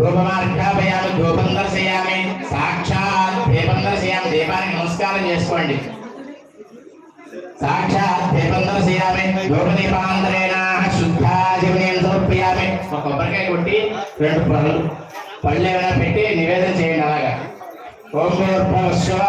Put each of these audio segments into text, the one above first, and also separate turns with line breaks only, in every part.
ధూపమార్ఘాపయామి ధూపం దర్శయామి సాక్షాత్ దీపం దర్శయామి. దీపానికి నమస్కారం చేసుకోండి. సాక్షాత్ దీపం దర్శయామి. ధూపదీపాంతరేణ శుద్ధాజీవనీయం సమర్పయామి. ఒక కొబ్బరికాయ కొట్టి రెండు పళ్ళు పళ్ళు ఏమైనా పెట్టి నివేదన చేయండి అలాగా. ఓం భూర్భువస్సువ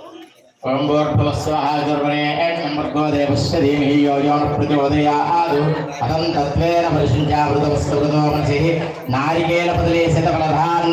ఓం ओम एट् नम्बर् गोदे पश्यति यो योन् प्रचोदयादु अहं तत्त्वेन परिशुञ्चामृतवस्तुकृतो मनसिः। नारिकेलपदले शतफलधान्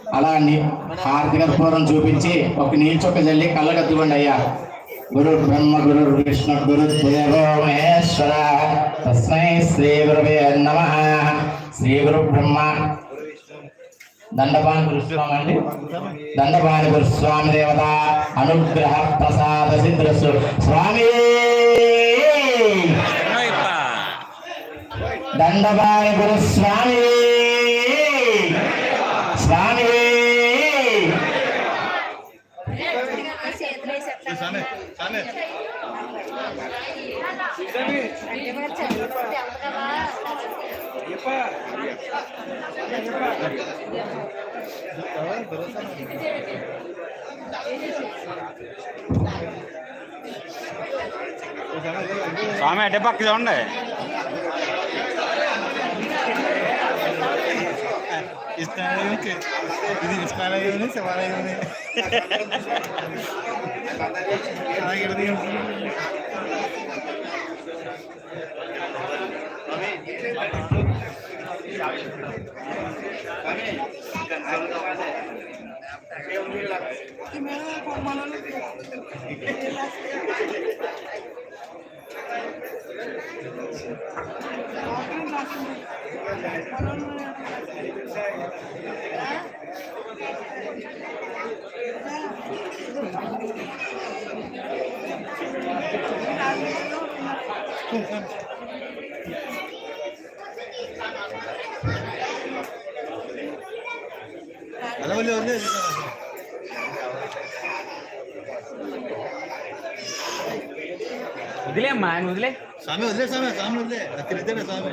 అలా హారతి కర్పూరం చూపించి ఒక నీళ్ళు చొక్క జల్లి కళ్ళగద్దుకోండి అయ్యా. గురు బ్రహ్మ గురు విష్ణు గురు దేవో మహేశ్వర. తస్మై శ్రీ గురువే నమ. శ్రీ గురు బ్రహ్మ. దండపాని గురుస్వామి అండి. దండపాని గురుస్వామి దేవత. అనుగ్రహ ప్రసాద సిద్ధసు స్వామి! దండపాని గురుస్వామి స్వామి
స్వామి అడ్డే పక్క చూడండి.
estará yo que. Estará yo en ese, para yo en Thank you. వదిలే వదిలే
వదిలే అమ్మా ఆయన వదిలే
స్వామి వదిలే స్వామి స్వామి వదిలే తిరిగితేనే స్వామి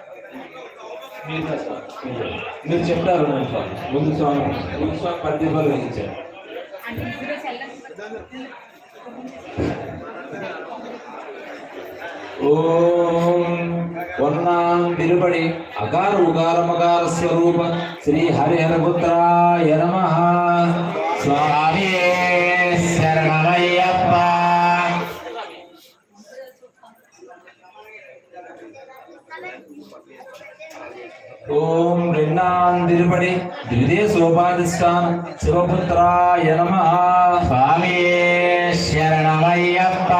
మీరు కాదు చెప్తారు ముందు స్వామి ముందు స్వామి పది పర్వదించండి ఓం వర్ణాం తిరుపడి అకార ఉకార మకార స్వరూప శ్రీ హరిహరపుత్రాయ నమః. ఓం రెండాం ద్విదే సోపాధిష్టాన శివపుత్రాయ నమ.
స్వామి శరణమయ్యప్ప.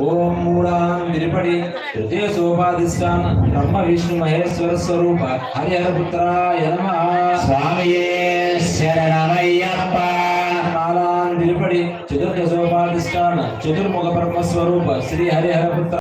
ఓం మూడాం తిరుపడి తృతీయ సోపాధిష్టాన బ్రహ్మ విష్ణు మహేశ్వర స్వరూప హరిహరపుత్రాయ నమ.
స్వామి శరణమయ్యప్ప.
నాలాం చతుర్థ చతుర్దశోపాధిష్టాన చతుర్ముఖ బ్రహ్మస్వరూప శ్రీ హరిహరపుత్ర